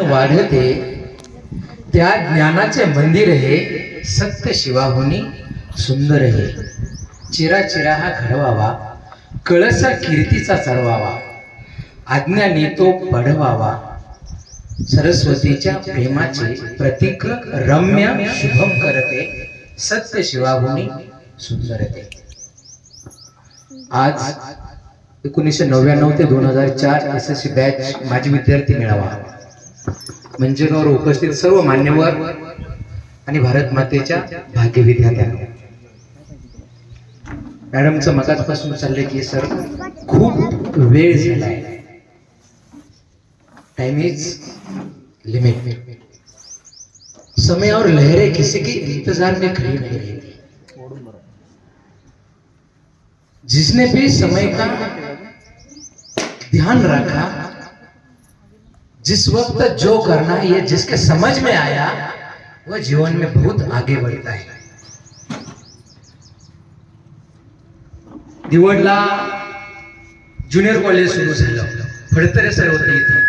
वाढते त्या ज्ञानाचे मंदिर हे सत्य शिवाहुनी सुंदर हे चिरा चिरा हा घडवावा कळसा कीर्तीचा चढवावा आज्ञाने तो पडवावा सरस्वतीच्या प्रेमाचे प्रतीक रम्य शुभम करते सत्य शिवाहुनी सुंदरते आज एकोणीसशे नव्याण्णव ते दोन हजार चार एस एस सी बॅच माजी विद्यार्थी मेळावा. म्हणजे मंचकावर उपस्थित सर्व मान्यवर आणि भारत मातेच्या भाग्य विद्यार्थ्या मॅडमचं मगाचपासून चाललंय की सर खूप वेळ झालाय. टाइम इज लिमिट समय और लहरें किसी की इंतजार में खड़ी नहीं रहती. जिसने भी समय का ध्यान रखा जिस वक्त जो करना है ये जिसके समझ में आया वह जीवन में बहुत आगे बढ़ता है। दिवडला ज्युनियर कॉलेज सुरू झालं. फडतरे सर होते इथे.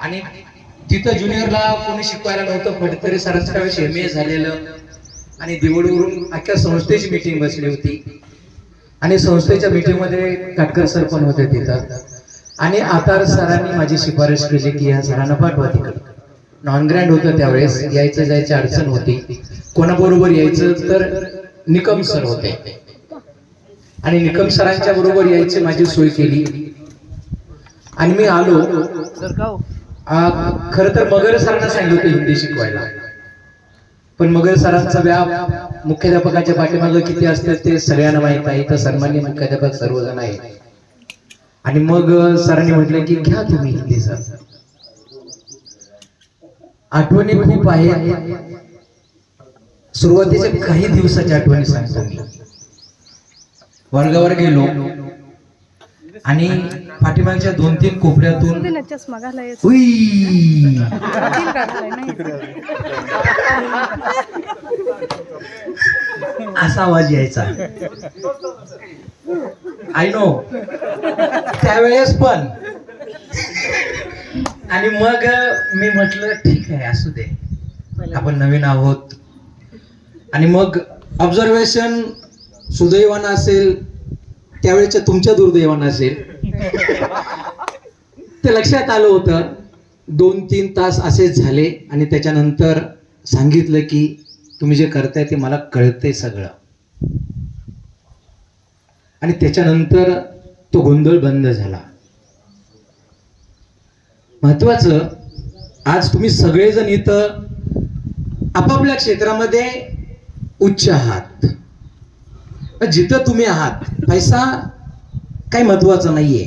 आणि तिथं ज्युनियरला कोणी शिकवायला नव्हतं फडतरे सरांचं वेळेस एम ए झालेलं. आणि दिवडवरून अख्ख्या संस्थेची मीटिंग बसली होती. आणि संस्थेच्या मीटिंगमध्ये काटकर सर पण होते तिथं. आणि आता सरांनी माझी शिफारस केली की ह्या सरांना पाठवा तिकडे नॉन ग्रँड होतं त्यावेळेस यायचं जायची अडचण होती. कोणाबरोबर यायचं तर निकम सर होते. आणि निकम सरांच्या बरोबर यायची माझी सोय केली. आणि मी आलो. आ, खरं तर मगर सरांना सांगितलं होतं हिंदी शिकवायला. पण मगर सरांचा व्याप मुख्याध्यापकाच्या पाठीमागं किती असतं ते सगळ्यांना माहीत आहे. तर सन्मान्य मुख्याध्यापक सर्वजण आहे आणि मग सरांनी म्हटलं की घ्या तुम्ही हिंदी सर. आठवणी खूप आहेत. सुरुवातीच्या काही दिवसाच्या आठवणी सांगतो मी. वर्गावर गेलो आणि पाठीमागच्या दोन तीन कोपऱ्यातून असा आवाज यायचा. आय नो त्यावेळेस पण. आणि मग मी म्हटलं ठीक आहे असू दे. आपण नवीन आहोत. आणि मग ऑब्झर्वेशन सुदैवानं असेल त्यावेळेच्या तुमच्या दुर्दैवानं असेल. ते लक्षात आलं होतं. दोन तीन तास असेच झाले आणि त्याच्यानंतर सांगितलं की तुम्ही जे करताय ते मला कळतंय सगळं. आणि त्याच्यानंतर तो गोंधळ बंद झाला. महत्वाचं आज तुम्ही सगळेजण इथं आपापल्या क्षेत्रामध्ये उच्च आहात. जिथं तुम्ही आहात पैसा काही महत्त्वाचा नाहीये.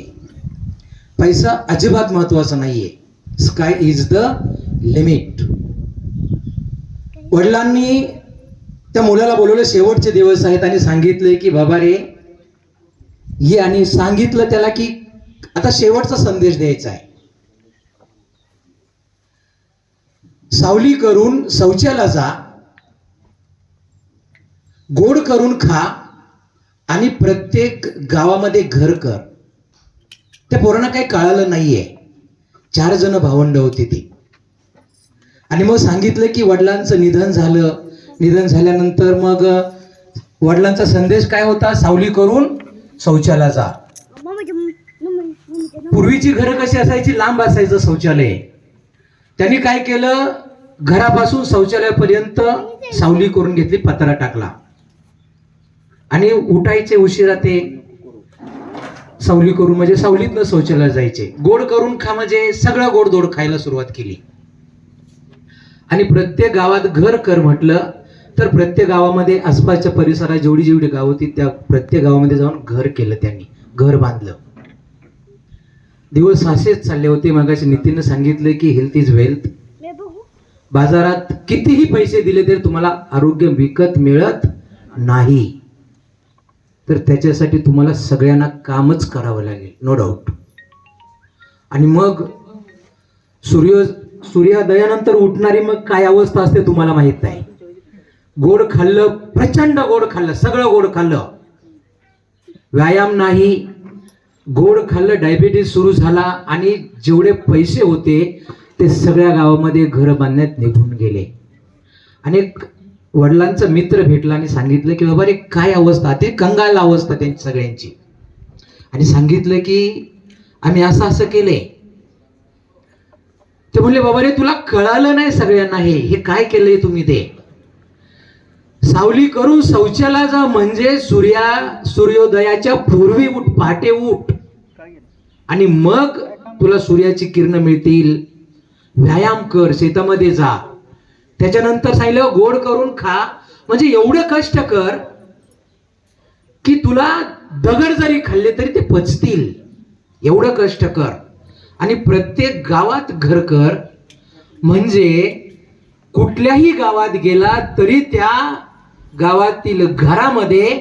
पैसा अजिबात महत्त्वाचा नाहीये. स्काय इज द लिमिट वडिलांनी त्या मुलाला बोलवलं शेवटचे दिवस आहेत आणि सांगितले की बाबा रे ये आणि सांगितलं त्याला की आता शेवटचा संदेश द्यायचा आहे. सावली करून शौचाला जा गोड करून खा आणि प्रत्येक गावामध्ये घर कर. त्या पोरांना काही कळालं नाहीये. चार जण भावंड होती ती. आणि मग सांगितलं की वडिलांचं निधन झालं. निधन झाल्यानंतर मग वडिलांचा संदेश काय होता? सावली करून शौचाला जा. पूर्वीची घरं कशी असायची? लांब असायचं शौचालय. त्यांनी काय केलं? घरापासून शौचालयापर्यंत सावली करून घेतली पत्रा टाकला. आणि उठायचे उशिरा ते सावली करून म्हणजे सावलीतनं शौचालयात जायचे. गोड करून खा म्हणजे सगळं गोडधोड खायला सुरुवात केली. आणि प्रत्येक गावात घर कर म्हटलं तर प्रत्येक गावामध्ये आसपासच्या परिसरात जेवढी जेवढी गाव होती त्या प्रत्येक गावामध्ये जाऊन घर केलं त्यांनी. घर बांधलं. दिवस असेच चालले होते. मगाशी नितीननं सांगितलं की हेल्थ इज वेल्थ बाजारात कितीही पैसे दिले तरी तुम्हाला आरोग्य विकत मिळत नाही. तर त्याच्यासाठी तुम्हाला सगळ्यांना कामच करावं लागेल. नो डाऊट आणि मग सूर्य सूर्योदयानंतर उठणारी मग काय अवस्था असते तुम्हाला माहीत नाही. गोड खाल्लं प्रचंड गोड खाल्लं सगळं गोड खाल्लं. व्यायाम नाही गोड खाल्लं डायबिटीस सुरू झाला आणि जेवढे पैसे होते ते सगळ्या गावामध्ये घर बांधण्यात निघून गेले. आणि एक वडिलांचा मित्र भेटला आणि सांगितलं की बाबा रे काय अवस्था? ते कंगाल अवस्था त्यांची सगळ्यांची. आणि सांगितलं की आम्ही असं असं केले ते म्हणले बाबा रे तुला कळालं नाही सगळ्यांना हे. हे काय केलंय तुम्ही ते? सावली करून शौचाला जा म्हणजे सूर्या सूर्योदयाच्या पूर्वी उठ पहाटे उठ. आणि मग तुला सूर्याची किरण मिळतील. व्यायाम कर शेतामध्ये जा. त्याच्यानंतर सांगितलं गोड करून खा. म्हणजे एवढं कष्ट कर की तुला दगड जरी खाल्ले तरी ते पचतील. एवढं कष्ट कर. आणि प्रत्येक गावात घर कर. म्हणजे कुठल्याही गावात गेला तरी त्या गावातील घरामध्ये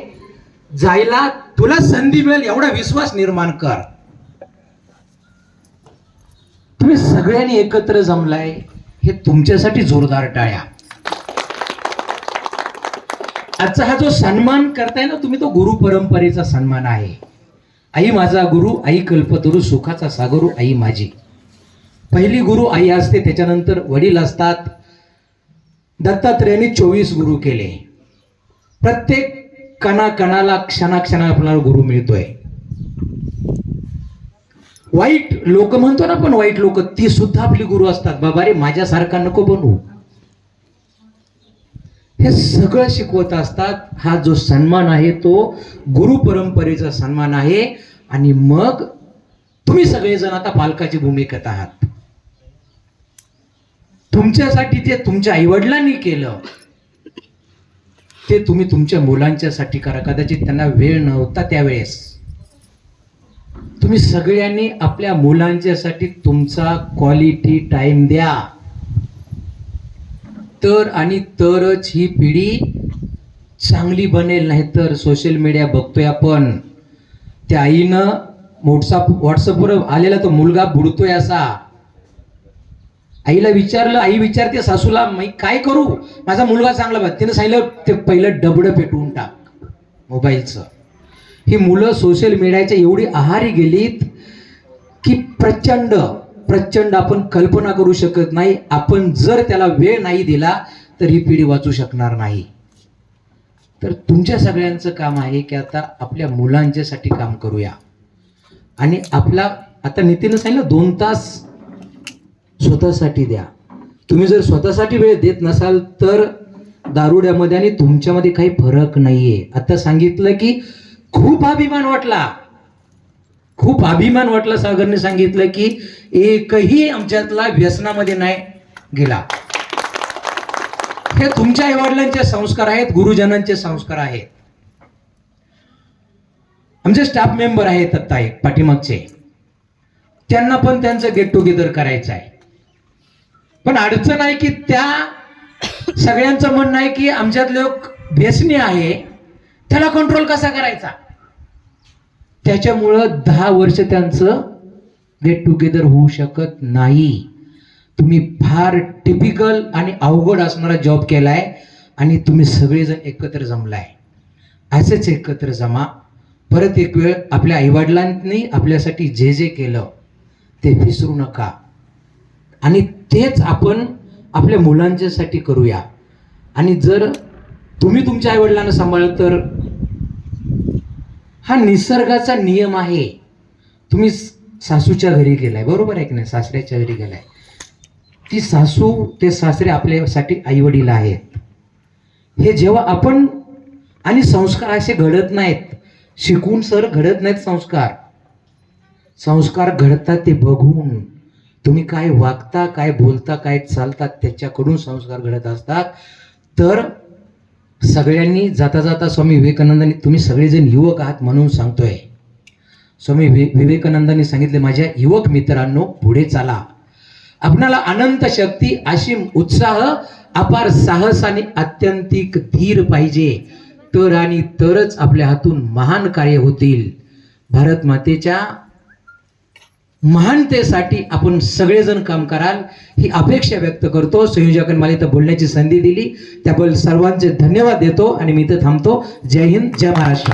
जायला तुला संधी मिळेल एवढा विश्वास निर्माण कर. तुम्ही सगळ्यांनी एकत्र जमलाय हे तुमच्यासाठी जोरदार टाळ्या. आजचा हा जो सन्मान करताय ना तुम्ही तो गुरु परंपरेचा सन्मान आहे. आई माझा गुरु आई कल्पतरू सुखाचा सागरू आई माझी. पहिली गुरु आई असते त्याच्यानंतर वडील असतात. दत्तात्रेयांनी चोवीस गुरु केले. प्रत्येक कणा कणाला क्षणाक्षणाला आपल्याला गुरु मिळतोय. वाईट लोक म्हणतो ना पण वाईट लोक ती सुद्धा आपली गुरु असतात. बाबा रे माझ्यासारखा नको बनवू. हे सगळं शिकवत असतात. हा जो सन्मान आहे तो गुरु परंपरेचा सन्मान आहे. आणि मग तुम्ही सगळेजण आता पालकाची भूमिकेत आहात. तुमच्यासाठी ते तुमच्या आईवडिलांनी केलं. ते तुम्ही तुमच्या मुलांच्यासाठी करा. कदाचित त्यांना वेळ नव्हता त्यावेळेस. तुम्ही सगळ्यांनी आपल्या मुलांच्यासाठी तुमचा क्वालिटी टाइम द्या. तर आणि तरच ही पिढी चांगली बनेल नाही तर सोशल मीडिया बघतोय आपण. त्या आईनं व्हॉट्सअप व्हॉट्सअपवर आलेला तो मुलगा बुडतोय असा. आईला विचारलं आई विचारते सासूला मी काय करू? माझा मुलगा चांगला बघ तिने सांगितलं ते पहिलं डबडं पेटवून टाक मोबाईलचं. ही मुलं सोशल मीडियाच्या एवढी आहारी गेलीत की प्रचंड प्रचंड आपण कल्पना करू शकत नाही. आपण जर त्याला वेळ नाही दिला तर ही पिढी वाचू शकणार नाही. तर तुमच्या सगळ्यांचं काम आहे की आता आपल्या मुलांच्यासाठी काम करूया. आणि आपला आता नितीनं सांगितलं दोन तास स्वतःसाठी द्या. तुम्ही जर स्वतःसाठी वेळ देत नसाल तर दारुड्यामध्ये आणि तुमच्यामध्ये काही फरक नाहीये. आता सांगितलं की खूप अभिमान वाटला. खूप अभिमान वाटला सागरने सांगितलं की एकही आमच्यातला व्यसनामध्ये नाही गेला. हे तुमच्या आईवडिलांचे संस्कार आहेत गुरुजनांचे संस्कार आहेत. आमचे स्टाफ मेंबर आहेत आता एक पाठीमागचे. त्यांना पण त्यांचं गेट टुगेदर करायचं आहे. पण अडचण आहे की त्या सगळ्यांचं म्हणणं आहे की आमच्यात लोक व्यसनी आहे त्याला कंट्रोल कसा करायचा? त्याच्यामुळं दहा वर्ष त्यांचं गेट टुगेदर होऊ शकत नाही. तुम्ही फार टिपिकल आणि अवघड असणारा जॉब केला आहे आणि तुम्ही सगळेजण एकत्र जमलाय. असेच एकत्र जमा. परत एक वेळ आपल्या आईवडिलांनी आपल्यासाठी जे जे केलं ते विसरू नका. आणि तेच आपण आपल्या मुलांच्यासाठी करूया. आणि जर तुम्ही तुमच्या आईवडिलांना सांभाळलं तर हा निसर्गाचा नियम आहे. तुम्ही सासूच्या घरी गेलाय बरोबर आहे की नाही? सासऱ्याच्या घरी गेलाय. ती सासू ते सासरे आपल्यासाठी आईवडील आहेत. हे जेव्हा आपण आणि संस्कार असे घडत नाहीत शिकून सर घडत नाहीत संस्कार. संस्कार घडतात ते बघून. तुम्ही काय वागता काय बोलता काय चालतात त्याच्याकडून संस्कार घडत असतात. तर सगळ्यांनी जाता जाता स्वामी विवेकानंदांनी तुम्ही सगळेजण युवक आहात म्हणून सांगतोय. स्वामी विवेकानंदांनी सांगितले माझ्या युवक मित्रांनो पुढे चाला. आपणाला अनंत शक्ती असीम उत्साह अपार साहस आणि आत्यंतिक धीर पाहिजे. तर आणि तरच आपल्या हातून महान कार्य होतील. भारत मातेच्या महानतेसाठी आपण सगळेजण काम कराल ही अपेक्षा व्यक्त करतो. संयोजकांनी मला इथं बोलण्याची संधी दिली. त्याबद्दल सर्वांचे धन्यवाद देतो आणि मी इथं थांबतो. जय हिंद जय महाराष्ट्र.